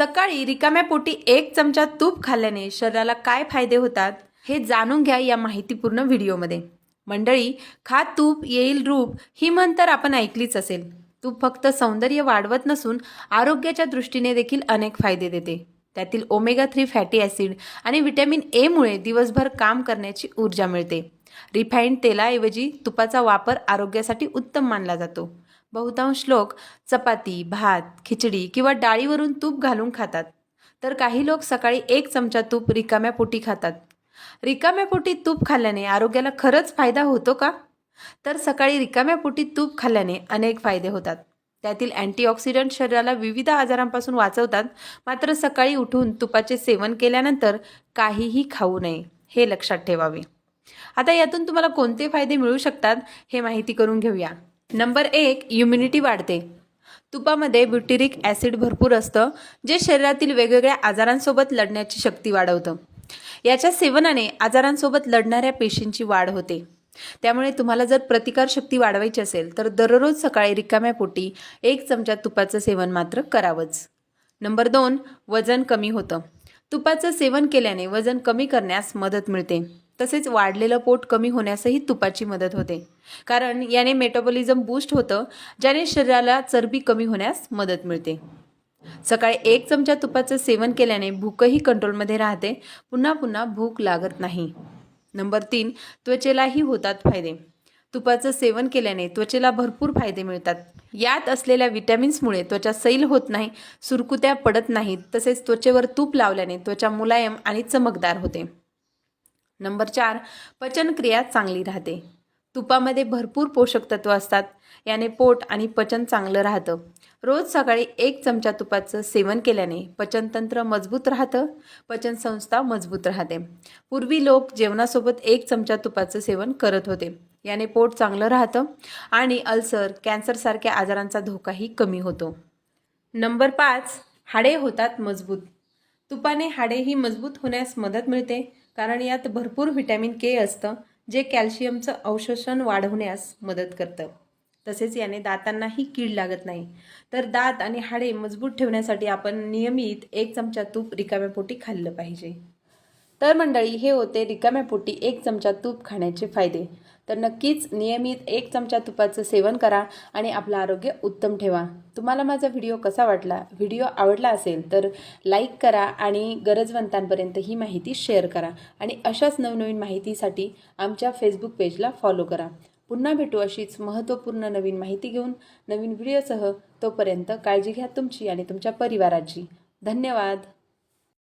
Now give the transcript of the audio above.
सकाळी रिकाम्या पोटी एक चमचा तूप खाल्ल्याने शरीराला काय फायदे होतात हे जाणून घ्या या माहितीपूर्ण व्हिडिओमध्ये. मंडळी खा तूप येईल रूप ही म्हण तर आपण ऐकलीच असेल. तूप फक्त सौंदर्य वाढवत नसून आरोग्याच्या दृष्टीने देखील अनेक फायदे देते. त्यातील ओमेगा थ्री फॅटी ॲसिड आणि व्हिटॅमिन एमुळे दिवसभर काम करण्याची ऊर्जा मिळते. रिफाईंड तेलाऐवजी तुपाचा वापर आरोग्यासाठी उत्तम मानला जातो. बहुतांश लोक चपाती भात खिचडी किंवा डाळीवरून तूप घालून खातात. तर काही लोक सकाळी एक चमचा तूप रिकाम्या पोटी खातात. रिकाम्या पोटी तूप खाल्ल्याने आरोग्याला खरंच फायदा होतो का? तर सकाळी रिकाम्या पोटी तूप खाल्ल्याने अनेक फायदे होतात. त्यातील अँटीऑक्सिडंट शरीराला विविध आजारांपासून वाचवतात. मात्र सकाळी उठून तुपाचे सेवन केल्यानंतर काहीही खाऊ नये हे लक्षात ठेवावे. आता यातून तुम्हाला कोणते फायदे मिळू शकतात हे माहिती करून घेऊया. नंबर एक इम्युनिटी वाढते. तुपामध्ये ब्युटिरिक ॲसिड भरपूर असतं जे शरीरातील वेगवेगळ्या आजारांसोबत लढण्याची शक्ती वाढवतं. याच्या सेवनाने आजारांसोबत लढणाऱ्या पेशींची वाढ होते. त्यामुळे तुम्हाला जर प्रतिकारशक्ती वाढवायची असेल तर दररोज सकाळी रिकाम्या पोटी एक चमचा तुपाचं सेवन मात्र करावंच. नंबर दोन वजन कमी होतं. तुपाचं सेवन केल्याने वजन कमी करण्यास मदत मिळते. तसेच वाढलेलं पोट कमी होण्यासही तुपाची मदत होते. कारण याने मेटाबॉलिझम बूस्ट होतं ज्याने शरीराला चरबी कमी होण्यास मदत मिळते. सकाळी एक चमचा तुपाचं सेवन केल्याने भूकही कंट्रोलमध्ये राहते पुन्हा पुन्हा भूक लागत नाही. नंबर तीन त्वचेलाही होतात फायदे. तुपाचं सेवन केल्याने त्वचेला भरपूर फायदे मिळतात. यात असलेल्या विटॅमिन्समुळे त्वचा सैल होत नाही सुरकुत्या पडत नाहीत तसेच त्वचेवर तूप लावल्याने त्वचा मुलायम आणि चमकदार होते. नंबर चार पचनक्रिया चांगली राहते. तुपामध्ये भरपूर पोषक तत्व असतात. याने पोट आणि पचन चांगलं राहतं. रोज सकाळी एक चमचा तुपाचं सेवन केल्याने पचनतंत्र मजबूत राहतं पचनसंस्था मजबूत राहते. पूर्वी लोक जेवणासोबत एक चमचा तुपाचं सेवन करत होते. याने पोट चांगलं राहतं आणि अल्सर कॅन्सरसारख्या आजारांचा धोकाही कमी होतो. नंबर पाच हाडे होतात मजबूत. तुपाने हाडेही मजबूत होण्यास मदत मिळते. कारण यात भरपूर व्हिटॅमिन के असतं जे कॅल्शियमचं अवशोषण वाढवण्यास मदत करतं. तसेच याने दातांनाही कीड लागत नाही. तर दात आणि हाडे मजबूत ठेवण्यासाठी आपण नियमित एक चमचा तूप रिकाम्या पोटी खाल्लं पाहिजे. तर मंडळी हे होते रिकाम्या पोटी एक चमचा तूप खाण्याचे फायदे. तर नक्कीच नियमित एक चमचा तुपाचं सेवन करा आणि आपलं आरोग्य उत्तम ठेवा. तुम्हाला माझा व्हिडिओ कसा वाटला व्हिडिओ आवडला असेल तर लाईक करा आणि गरजवंतांपर्यंत ही माहिती शेअर करा आणि अशाच नवनवीन माहितीसाठी आमच्या फेसबुक पेजला फॉलो करा. पुन्हा भेटू अशीच महत्त्वपूर्ण नवीन माहिती घेऊन नवीन व्हिडिओसह तोपर्यंत काळजी घ्या तुमची आणि तुमच्या परिवाराची. धन्यवाद!